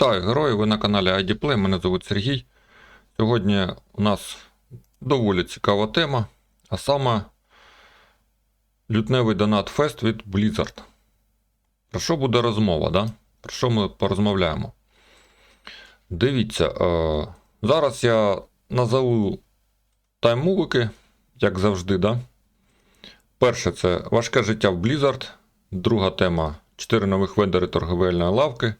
Вітаю, герої! Ви на каналі IDPlay, мене звуть Сергій. Сьогодні у нас доволі цікава тема, а саме лютневий донат фест від Blizzard. Про що буде розмова, да? Про що ми порозмовляємо? Дивіться, е, зараз я назову тайм-мувики, як завжди, да? Перше це важке життя в Blizzard. Друга тема 4 нових вендори торговельної лавки.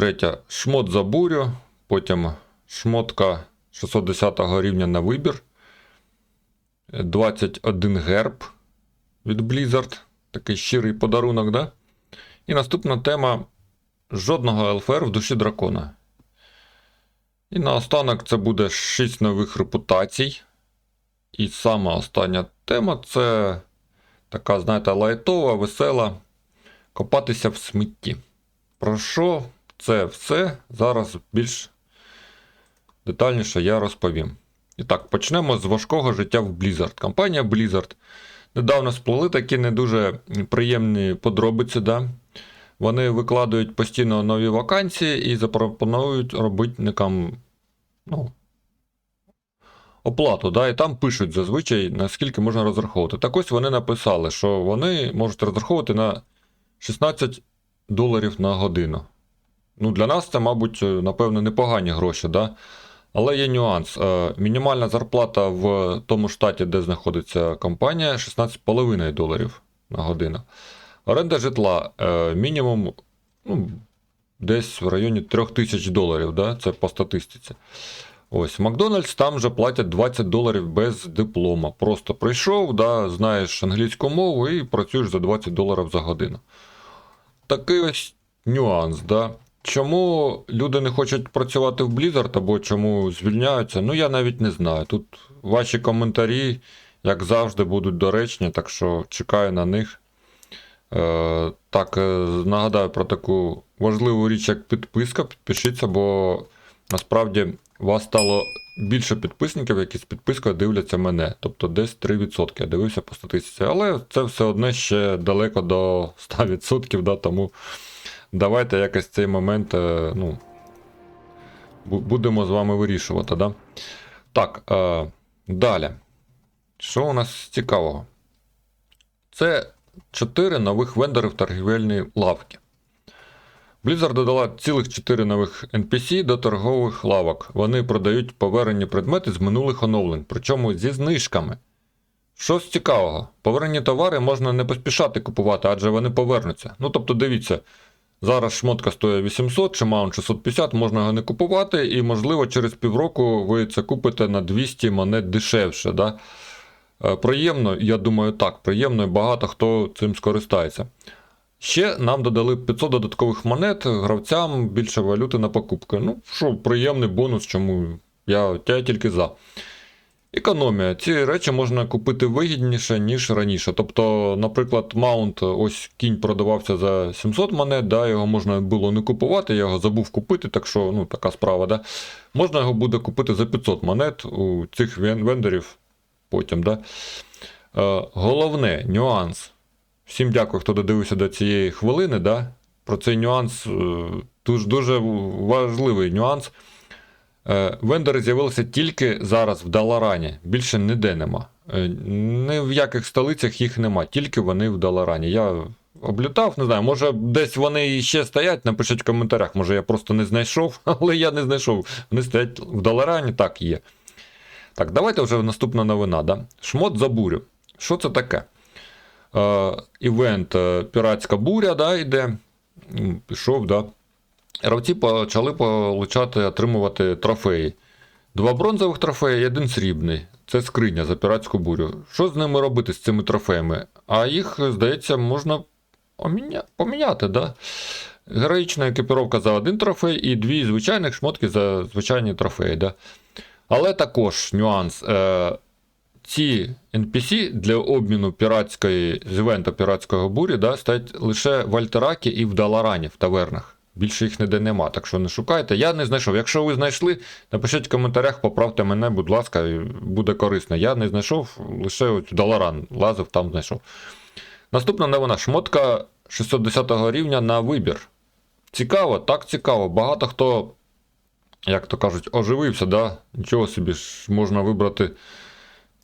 Третя шмот за бурю. Потім шмотка 610 рівня на вибір. 21 герб від Blizzard. Такий щирий подарунок, да? І наступна тема жодного ЛФР в душі дракона. І наостанок це буде 6 нових репутацій. І сама остання тема це така, знаєте, лайтова, весела. Копатися в смітті. Про що це все зараз більш детальніше я розповім. І так, почнемо з важкого життя в Blizzard. Компанія Blizzard недавно сплели такі не дуже приємні подробиці. Да? Вони викладають постійно нові вакансії і запропонують робітникам ну, оплату. Да? І там пишуть зазвичай, наскільки можна розраховувати. Так ось вони написали, що вони можуть розраховувати на 16 доларів на годину. Ну, Для нас це, мабуть, напевно, непогані гроші. Да? Але є нюанс. Е, Мінімальна зарплата в тому штаті, де знаходиться компанія, 16,5 доларів на годину. Оренда житла е, мінімум ну, десь в районі 3000 доларів. Да? Це по статистиці. Ось, Макдональдс там вже платять 20 доларів без диплома. Просто прийшов, да, знаєш англійську мову і працюєш за 20 доларів за годину. Такий ось нюанс. Да? Чому люди не хочуть працювати в Blizzard або чому звільняються, ну я навіть не знаю. Тут ваші коментарі, як завжди, будуть доречні, так що чекаю на них. Е, Так, е, нагадаю про таку важливу річ, як підписка. Підпишіться, бо насправді вас стало більше підписників, які з підпискою дивляться мене. Тобто десь 3%. Я дивився по статистиці. Але це все одне ще далеко до 100%, да, тому давайте якось цей момент е, ну, будемо з вами вирішувати. Да? Так, е, далі. Що у нас цікавого? Це 4 нових вендорів торгівельної лавки. Blizzard додала цілих 4 нових NPC до торгових лавок. Вони продають повернені предмети з минулих оновлень, причому зі знижками. Що з цікавого? Повернені товари можна не поспішати купувати, адже вони повернуться. Ну тобто, дивіться, зараз шмотка стоїть 800 чи маунт 650, можна його не купувати, і, можливо, через півроку ви це купите на 200 монет дешевше. Да? Е, Приємно, я думаю, так, приємно і багато хто цим скористається. Ще нам додали 500 додаткових монет гравцям більше валюти на покупки. Ну, що, приємний бонус, чому я, я тільки за. Економія. Ці речі можна купити вигідніше, ніж раніше. Тобто, наприклад, маунт, ось кінь продавався за 700 монет, да, його можна було не купувати, я його забув купити, так що ну, така справа. Да. Можна його буде купити за 500 монет у цих вен- вендорів потім. Да. Е, головне, нюанс. Всім дякую, хто додивився до цієї хвилини. Да? Про цей нюанс е, дуже, дуже важливий нюанс. Е, Вендори з'явилися тільки зараз в Даларані. Більше ніде нема. Е, Ні в яких столицях їх нема, тільки вони в Даларані. Я облітав, не знаю, може десь вони ще стоять, напишіть в коментарях, може я просто не знайшов, але я не знайшов. Вони стоять в Даларані, так є. Так, давайте вже наступна новина. Да? Шмот за бурю. Що це таке? Е, івент Піратська буря да, йде. Пішов, да. Гравці почали получати, отримувати трофеї. Два бронзових трофеї і один срібний. Це скриня за піратську бурю. Що з ними робити з цими трофеями? А їх, здається, можна поміня... поміняти, да? Героїчна екіпіровка за один трофей і дві звичайних шмотки за звичайні трофеї. Да? Але також нюанс. Е, ці NPC для обміну піратської з івента піратського бурі да, стоять лише в Альтеракі і в Даларані в тавернах. Більше їх ніде нема, так що не шукайте. Я не знайшов. Якщо ви знайшли, напишіть в коментарях, поправте мене, будь ласка, буде корисно. Я не знайшов, лише от Даларан лазив, там знайшов. Наступна новина шмотка 610 рівня на вибір. Цікаво, так цікаво. Багато хто, як то кажуть, оживився, да? Нічого собі ж можна вибрати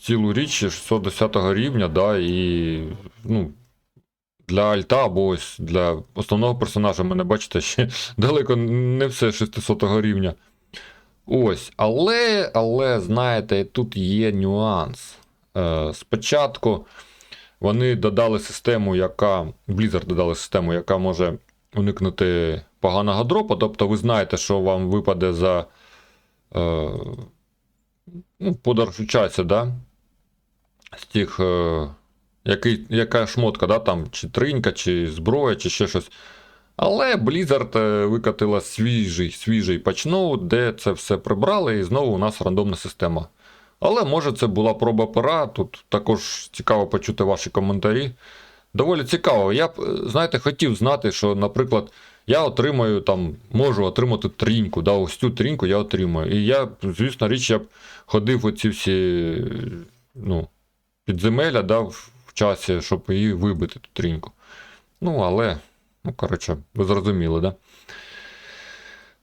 цілу річ 610 рівня, да, і ну, для альта або ось для основного персонажа мене бачите, ще далеко не все 600 рівня. Ось, але, але, знаєте, тут є нюанс. Е, спочатку вони додали систему, яка. Blizzard додали систему, яка може уникнути поганого дропу. Тобто ви знаєте, що вам випаде за е, ну, подорож у часі, да? з тих, е, який, яка шмотка, да? там, чи тринька, чи зброя, чи ще щось. Але Blizzard е, викатила свіжий свіжий патчноут, де це все прибрали, і знову у нас рандомна система. Але може це була проба пера. Тут також цікаво почути ваші коментарі. Доволі цікаво. Я б, е, знаєте, хотів знати, що, наприклад, я отримаю там, можу отримати тріньку. Да, ось цю тріньку я отримаю. І я, звісно, річ, я б ходив оці всі ну, підземелля да, в часі, щоб її вибити, ту тріньку. Ну, але, ну, коротше, ви зрозуміли, да?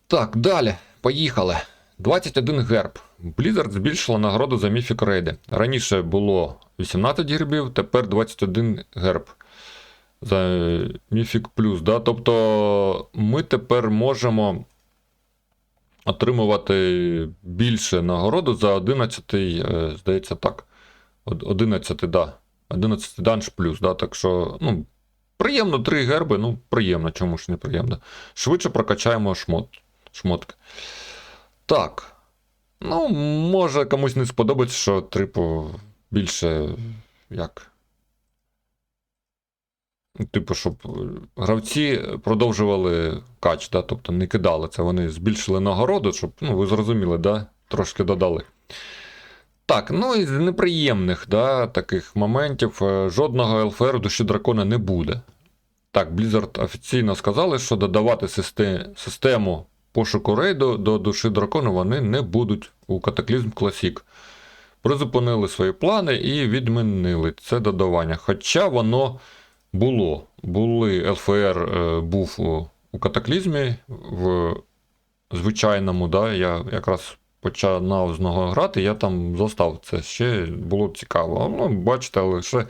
Так, далі. Поїхали. 21 герб. Blizzard збільшила нагороду за міфік рейди. Раніше було 18 гербів, тепер 21 герб. За міфік плюс. Да? Тобто ми тепер можемо отримувати більше нагороду за 11, е, здається, так. Од- 11, да. 11 данж плюс. Да? Так що, ну, приємно 3 герби, ну, приємно, чому ж не приємно. Швидше прокачаємо шмот, шмотки. Так. Ну, може комусь не сподобається, що, типу, більше як. Типу, щоб гравці продовжували кач, да? тобто не кидали це. Вони збільшили нагороду, щоб, ну, ви зрозуміли, да? трошки додали. Так, ну і з неприємних да, таких моментів е, жодного ЛФР душі дракона не буде. Так, Blizzard офіційно сказали, що додавати систему пошуку рейду до душі дракона вони не будуть у Cataclysm Classic. Призупинили свої плани і відмінили це додавання. Хоча воно було. Були ЛФР е, був у, у катаклізмі в звичайному, да, я якраз починав з грати, я там застав це ще було цікаво. Ну, бачите, лише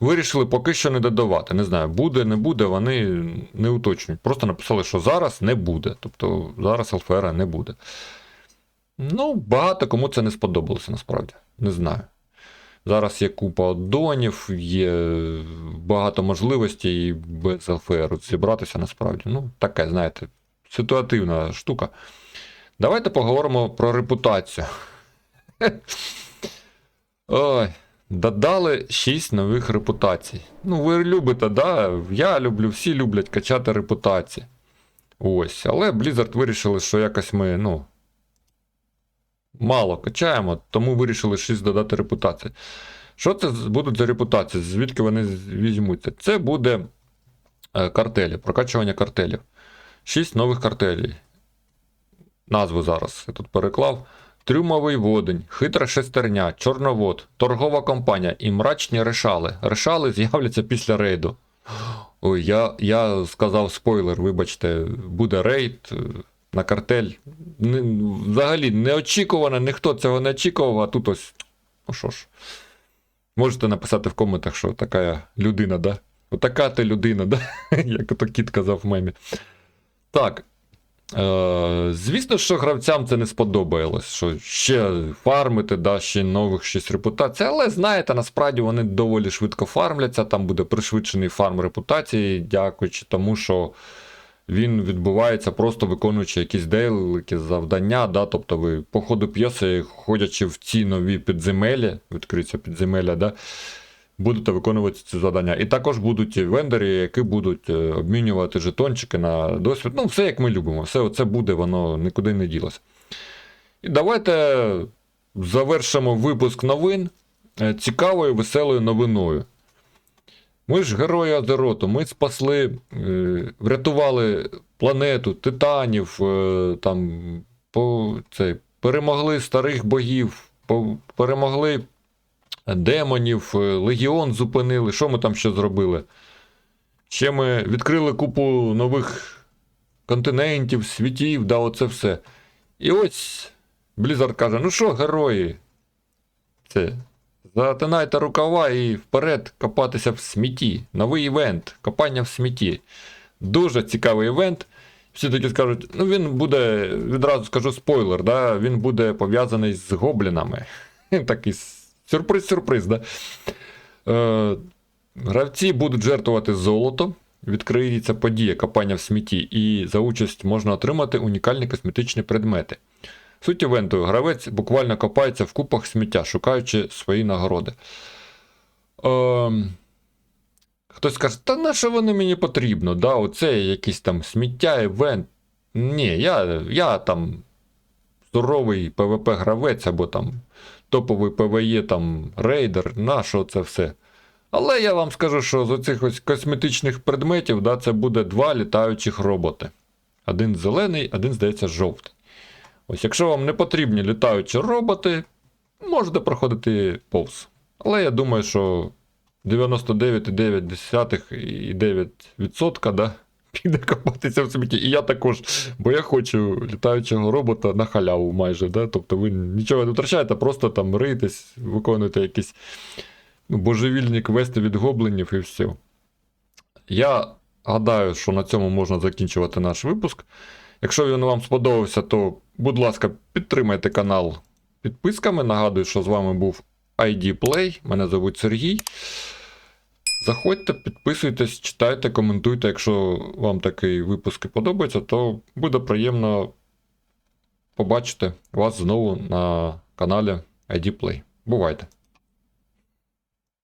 вирішили поки що не додавати. Не знаю, буде, не буде, вони не уточнюють. Просто написали, що зараз не буде. Тобто зараз ЛФР не буде. Ну, багато кому це не сподобалося насправді. Не знаю. Зараз є купа аддонів, є багато можливостей без ЛФР зібратися насправді. Ну, таке, знаєте, ситуативна штука. Давайте поговоримо про репутацію. Ой, додали 6 нових репутацій. Ну, ви любите, да? Я люблю, всі люблять качати репутації. Ось. Але Blizzard вирішили, що якось ми, ну. Мало качаємо, тому вирішили 6 додати репутації. Що це будуть за репутації? Звідки вони візьмуться? Це буде е, картелі, прокачування картелів. 6 нових картелів. Назву зараз я тут переклав. Трюмовий водень, хитра шестерня, чорновод, торгова компанія і мрачні решали. Решали з'являться після рейду. Ой, я, я сказав спойлер, вибачте, буде рейд е, на картель. Не- взагалі неочікувано, ніхто цього не очікував, а тут ось. Ну що ж. Можете написати в коментах, що така людина, да? Отака ти людина, да? Як ото кіт казав в мемі. Так. Е, звісно, що гравцям це не сподобалось, що ще фармити, да, ще нових щось репутацій. Але знаєте, насправді вони доволі швидко фармляться. Там буде пришвидшений фарм репутації, дякуючи тому, що він відбувається просто виконуючи якісь деякі завдання. Да, тобто ви по ходу п'єси, ходячи в ці нові підземелля, відкриються підземелля, да, будете виконувати ці завдання. І також будуть вендори, які будуть е, обмінювати жетончики на досвід. Ну, все як ми любимо. Все це буде, воно нікуди не ділося. І давайте завершимо випуск новин е, цікавою, веселою новиною. Ми ж герої Азероту, ми спасли, е, врятували планету, титанів, там, по, це, перемогли старих богів, перемогли демонів, е, легіон зупинили. Що ми там ще зробили? Ще ми відкрили купу нових континентів, світів, да, оце все. І ось Blizzard каже: ну що, герої? Це. Затинайте рукава і вперед копатися в смітті. Новий івент. Копання в смітті. Дуже цікавий івент. Всі таки скажуть, ну він буде, відразу скажу спойлер, да, він буде пов'язаний з гоблінами. Такий с- сюрприз-сюрприз, да. Е, гравці будуть жертвувати золото. Відкриється подія копання в смітті, і за участь можна отримати унікальні косметичні предмети. Суть івенту: гравець буквально копається в купах сміття, шукаючи свої нагороди. Ем, Хтось скаже, та на що вони мені потрібно? Да, оце якийсь там сміття, івент. Ні, я, я там здоровий ПВП-гравець або там топовий ПВЕ там рейдер, що це все. Але я вам скажу, що з оцих ось косметичних предметів да, це буде два літаючих роботи. Один зелений, один, здається, жовтий. Ось якщо вам не потрібні літаючі роботи, можете проходити повз. Але я думаю, що 99,9% да, піде копатися в смітті. І я також, бо я хочу літаючого робота на халяву майже. Да? Тобто ви нічого не втрачаєте, просто там риєтесь, виконуєте якісь ну, божевільні квести від гоблинів і все. Я гадаю, що на цьому можна закінчувати наш випуск. Якщо він вам сподобався, то, будь ласка, підтримайте канал підписками. Нагадую, що з вами був ID Play. Мене звуть Сергій. Заходьте, підписуйтесь, читайте, коментуйте. Якщо вам такий випуск і подобається, то буде приємно побачити вас знову на каналі ID Play. Бувайте!